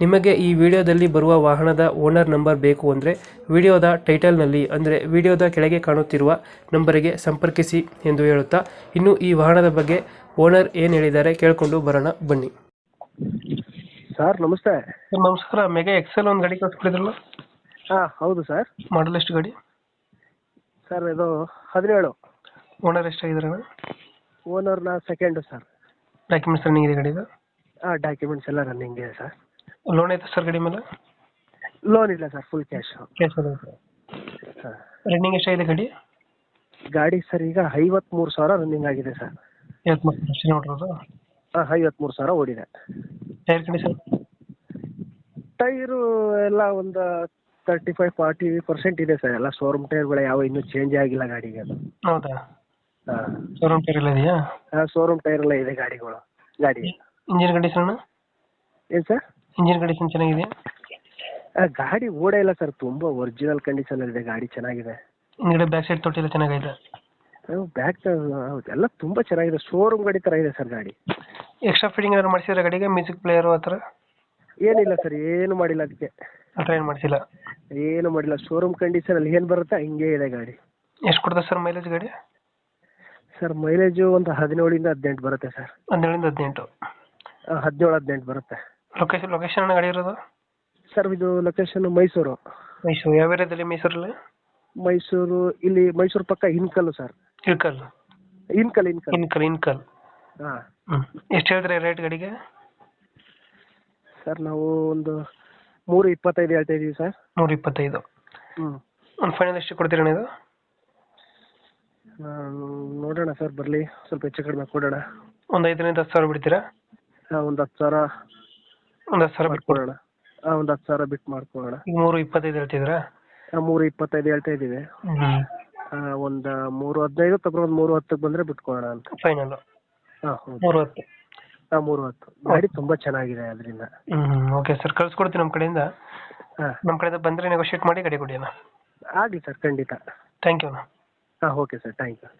ನಿಮಗೆ ಈ ವಿಡಿಯೋದಲ್ಲಿ ಬರುವ ವಾಹನದ ಓನರ್ ನಂಬರ್ ಬೇಕು ಅಂದರೆ ವಿಡಿಯೋದ ಟೈಟಲ್ನಲ್ಲಿ ಅಂದರೆ ವಿಡಿಯೋದ ಕೆಳಗೆ ಕಾಣುತ್ತಿರುವ ನಂಬರಿಗೆ ಸಂಪರ್ಕಿಸಿ ಎಂದು ಹೇಳುತ್ತಾ ಇನ್ನು ಈ ವಾಹನದ ಬಗ್ಗೆ ಓನರ್ ಏನು ಹೇಳಿದ್ದಾರೆ ಕೇಳಿಕೊಂಡು ಬರೋಣ ಬನ್ನಿ. ಸರ್ ನಮಸ್ತೆ. ಸರ್ ನಮಸ್ಕಾರ. ಮೆಗಾ ಎಕ್ಸೆಲ್ ಒಂದು ಗಾಡಿ ಕಳ್ಸ್ಕೊಡಿದ್ರಲ್ಲ? ಹಾಂ ಹೌದು ಸರ್. ಮಾಡಲ್ ಎಷ್ಟು ಗಾಡಿ? ಸರ್ ಇದು ಹದಿನೇಳು. ಓನರ್ ಎಷ್ಟಾಗಿದ್ದಾರೆ ಓನರ್ನ ಸೆಕೆಂಡು ಸರ್. ಡಾಕ್ಯುಮೆಂಟ್ಸ್ ರನ್ನಿಂಗ್ ಇದೆ ಗಾಡಿದು? ಹಾಂ ಡಾಕ್ಯುಮೆಂಟ್ಸ್ ಎಲ್ಲ ರನ್ನಿಂಗ್ ಇದೆ ಸರ್. ಲೋನ್ ಐತೆ ಸರ್ ಗಡಿ ಮೇಲೆ? ಲೋನ್ ಇಲ್ಲ sir full cash cash sir running ಎಷ್ಟಾಗಿದೆ ಗಾಡಿ? ಗಾಡಿ ಸರ್ ಈಗ ಐವತ್ಮೂರು ಸಾವಿರ ರನ್ನಿಂಗ್ ಆಗಿದೆ ಸರ್ ಐವತ್ಮೂರು ವರ್ಷ ನೋಡ್ರದು? ಹಾಂ ಐವತ್ಮೂರು ಸಾವಿರ ಓಡಿದೆ. ಟೈರ್ ಕಂಡೀಷನ್ ಟೈರು ಎಲ್ಲ ಒಂದು ತರ್ಟಿ ಫೈವ್ ಫಾರ್ಟಿ ಪರ್ಸೆಂಟ್ ಇದೆ ಸರ್ ಎಲ್ಲ ಶೋರೂಮ್ ಟೈರ್ಗಳು ಯಾವ ಇನ್ನೂ ಚೇಂಜ್ ಆಗಿಲ್ಲ ಗಾಡಿಗೆ ಅದು. ಹೌದಾ? ಹಾಂ. ಶೋರೂಮ್ ಟೈರ್ ಎಲ್ಲ ಇದೆಯಾ? ಹಾಂ ಶೋರೂಮ್ ಟೈರ್ ಎಲ್ಲ ಇದೆ ಗಾಡಿಗಳು ಗಾಡಿ. ಇಂಜಿನ್ ಕಂಡೀಷನ್ ಏನು ಸರ್ ಇಂಜಿನ್ ಕಂಡೀಷನ್ ಚೆನ್ನಾಗಿದೆ ಆ, ಗಾಡಿ ಓಡೇ ಇಲ್ಲ ಸರ್ ತುಂಬಾ ಒರಿಜಿನಲ್ ಕಂಡೀಷನಲ್ಲಿದೆ ಗಾಡಿ ಚೆನ್ನಾಗಿದೆ. ಹಿಂದ್ಗಡೆ ಬ್ಯಾಕ್ ಸೈಡ್ ತೊಟ್ಟಿಲ್ಲ ಚೆನ್ನಾಗೈತೆ? ಬ್ಯಾಕ್ ಎಲ್ಲ ತುಂಬಾ ಚೆನ್ನಾಗಿದೆ ಶೋರೂಮ್ ಗಾಡಿ ತರ ಇದೆ ಸರ್ ಗಾಡಿ. ಎಕ್ಸ್ಟ್ರಾ ಫಿಟ್ಟಿಂಗ್ ಏನಾದ್ರು ಮಾಡಿಸಿದ್ರೆ ಗಾಡಿಗೆ ಮ್ಯೂಸಿಕ್ ಪ್ಲೇಯರ್ ಆ ಥರ? ಏನಿಲ್ಲ ಸರ್ ಏನು ಮಾಡಿಲ್ಲ ಅದಕ್ಕೆ. ಆ ಥರ ಏನು ಮಾಡಿಸಿಲ್ಲ? ಏನು ಮಾಡಿಲ್ಲ ಶೋರೂಮ್ ಕಂಡೀಷನಲ್ಲಿ ಏನು ಬರುತ್ತೆ ಹಿಂಗೆ ಇದೆ ಗಾಡಿ. ಎಷ್ಟು ಕೊಡ್ತದೆ ಸರ್ ಮೈಲೇಜ್ ಗಾಡಿ? ಸರ್ ಮೈಲೇಜು ಒಂದು ಹದಿನೇಳಿಂದ ಹದಿನೆಂಟು ಬರುತ್ತೆ ಸರ್. ಹನ್ನೆರಡರಿಂದ ಹದಿನೆಂಟು. ಹದಿನೇಳು ಹದಿನೆಂಟು ಬರುತ್ತೆ. ಲೊಕೇಶನ್ ಲೊಕೇಶನ್ ಗಾಡಿ ಇರೋದು? ಸರ್ ಇದು ಲೊಕೇಶನ್ ಮೈಸೂರು. ಮೈಸೂರು. ಯಾವ ಏರಿಯಾದಲ್ಲಿ ಮೈಸೂರಲ್ಲಿ? ಮೈಸೂರು ಇಲ್ಲಿ ಮೈಸೂರು ಪಕ್ಕ ಇನ್ಕಲ್ ಸರ್ ಇಳ್ಕಲ್ ಇನ್ಕಲ್ ಇನ್ಕಲ್ ಇನ್ಕಲ್ ಇನ್ಕಲ್ ಹಾಂ. ಹ್ಮ್. ಎಷ್ಟು ಹೇಳಿದ್ರೆ ರೇಟ್ ಗಾಡಿಗೆ? ಸರ್ ನಾವು ಒಂದು ಮೂರು ಇಪ್ಪತ್ತೈದು ಹೇಳ್ತಾ ಇದ್ದೀವಿ ಸರ್ ನೂರ ಇಪ್ಪತ್ತೈದು. ಹ್ಞೂ ಒಂದು ಫೈನಲ್ ಎಷ್ಟು ಕೊಡ್ತೀರಣ್ಣ ಇದು? ನೋಡೋಣ ಸರ್ ಬರಲಿ. ಸ್ವಲ್ಪ ಹೆಚ್ಚು ಕಡಿಮೆ ಕೊಡೋಣ. ಒಂದು ಐದರಿಂದ ಹತ್ತು ಸಾವಿರ ಬಿಡ್ತೀರಾ? ಹಾಂ ಒಂದು ಹತ್ತು ಸಾವಿರ. ಒಂದು ಹತ್ತು ಸಾವಿರ ಬಿಟ್ಕೊಡೋಣ ಹಾಂ ಒಂದು ಹತ್ತು ಸಾವಿರ ಬಿಟ್ಟು ಮಾಡ್ಕೊಳ್ಳೋಣ. ಈಗ ಮೂರು ಇಪ್ಪತ್ತೈದು ಹೇಳ್ತಿದ್ರಾ ಮೂರು ಇಪ್ಪತ್ತೈದು ಹೇಳ್ತಾ ಇದ್ದೀವಿ. ಆ ಒಂದು ಮೂರು ಹದಿನೈದು ತಗೊಂಡ್ ಒಂದು ಮೂರು ಹತ್ತಕ್ಕೆ ಬಂದ್ರೆ ಬಿಟ್ಕೊಳ್ಳೋಣ ಅಂತ. ಫೈನಲ್. ಹಾಂ ಮೂರು ಹತ್ತು. ಹಾಂ ಮೂರು ಹತ್ತು. ಗಾಡಿ ತುಂಬ ಚೆನ್ನಾಗಿದೆ ಅದರಿಂದ. ಹ್ಮ್ ಓಕೆ ಸರ್ ಕಳ್ಸ್ಕೊಡ್ತೀನಿ ನಮ್ಮ ಕಡೆಯಿಂದ. ನಮ್ ನಮ್ಮ ಕಡೆಯಿಂದ ಬಂದ್ರೆ ನೆಗೋಶಿಯೇಟ್ ಮಾಡಿ ಗಾಡಿ ಕೊಡಿ ಅಣ್ಣ. ಆಗಲಿ ಸರ್ ಖಂಡಿತ. ಥ್ಯಾಂಕ್ ಯು ಅಣ್ಣ. ಹಾಂ ಓಕೆ ಸರ್ ಥ್ಯಾಂಕ್ ಯು